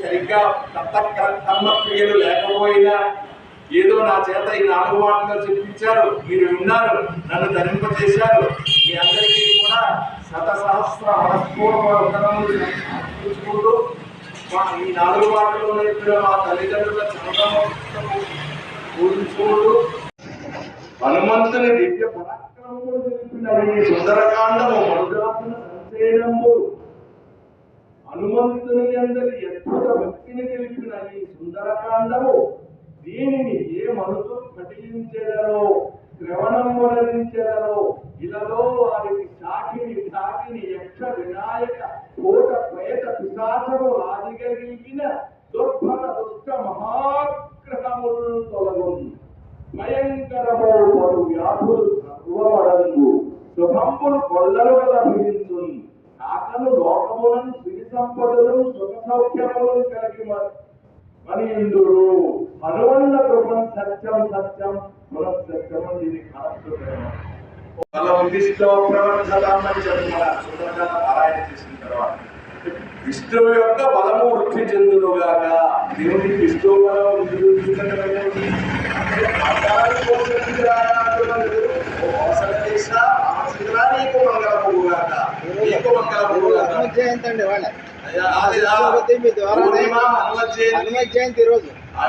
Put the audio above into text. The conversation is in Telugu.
సరిగ్గా కర్మక్రియలు లేకపోయినా ఏదో నా చేత ఈ నాలుగు మాటలు చెప్పించారు. మీరు విన్నారు నన్ను ధరింపజేశారు. మీ అందరికీ కూడా శత సహస్ర మనస్పూర్వ మా ఈ నాలుగు మాటలు నేర్పిన మా తల్లిదండ్రుల చంద్రము హనుమంతుని దివ్య పరాక్రమములు తెలిపిన ఈ సుందరకాండము మనుజాతుల సంచయనము హనుమంతుని అందరి అద్భుత భక్తిని తెలిపిన ఈ సుందరకాండము? దీనిని ఏ మనసు పఠించెదరో శ్రవణం వలరించెదరో ఇలాలో వారికి సాకిని సాకిని యక్ష వినాయక కోట ప్రేత పిశాచము ఆదిగలిగిన దుర్భర దుష్ట మహాగ్రహములు తొలగొను భయంకరమో పలు వ్యాధులు సర్వమడంగు శుభంబులు కొల్లలు గల కాకను లోకములను సంపదలు సుఖ సౌఖ్యములు కలిగి మన ఇందురు అనువన్న కృపం సత్యం సత్యం పునఃసత్యం ఇది వాళ్ళ ఉద్దిష్టో ప్రవర్తదామని చెప్పి మన పారాయణ చేసిన తర్వాత విష్ణువు యొక్క బలము వృద్ధి చెందునుగాక దేవునికి విష్ణువు బలం జయంతి అండి వాళ్ళ. హనుమ జయంతి. హనుమ జయంతి రోజు. ఆ